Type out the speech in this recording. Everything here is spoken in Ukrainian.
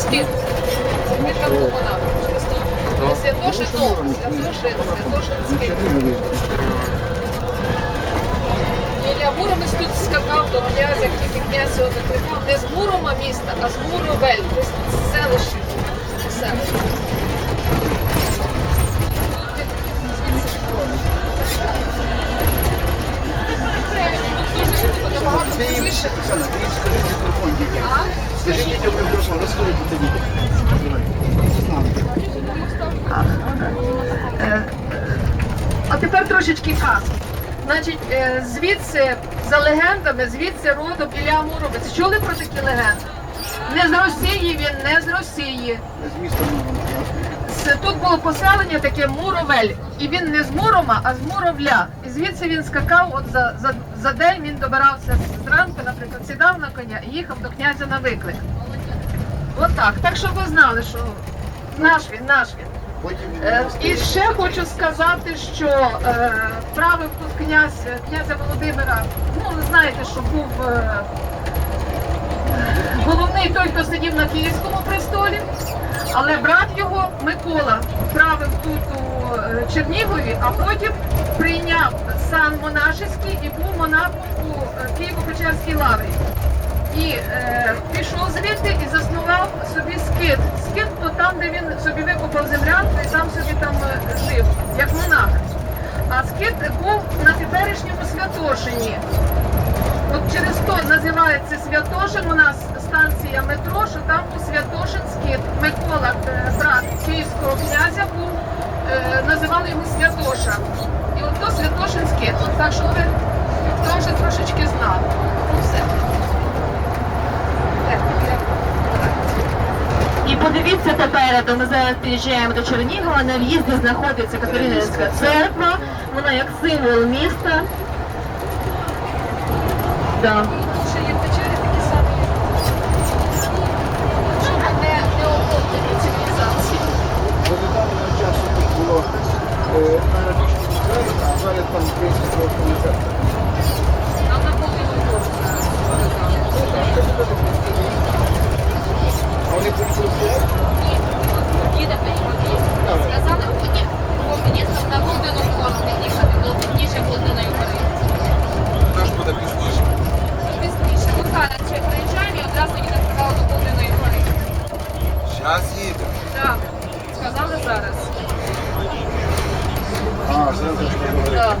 Скид. Ми там вона. Святошин дом, Святошин, Святошинський. Ілля Муромець тут скакав до князя, тільки князь його закликав не з Мурома міста, а з Муровель, тобто з селища. Селище. А тепер трошечки казки. Значить, е, звідси, за легендами, звідси родом Ілля Муромець. Чули про такі легенди? Не з Росії він, не з Росії. З міста Тут було поселення таке Муровель. І він не з Мурома, а з Муровля. І звідси він скакав, от за, за, за день він добирався зранку, наприклад, сідав на коня і їхав до князя на виклик. Отак. Так щоб ви знали, що наш він, наш він. Е, І ще хочу сказати, що е, правив тут князь е, князя Володимира. Ну, ви знаєте, що був е, головний той, хто сидів на Київському престолі, але брат його Микола правив тут у е, Чернігові, а потім прийняв сан монашеський і був монахом у е, Києво-Печерській лаврі. І е, пішов звідти і заснував собі скит. Скит то там, де він собі викопав землянку і сам собі там е, жив, як монах. А скит був на теперішньому Святошині. От через то називається Святошин. У нас станція метро, що там був Святошин скит. Микола, е, брат київського князя, був, е, називали його Святоша. І от то Святошин скит. От так що ви теж трошечки знали. Ну все. І подивіться попереду, ми зараз приїжджаємо до Чернігова, на в'їзді знаходиться Катерининська церква, вона як символ міста. Да. Сказали зараз. А, зараз.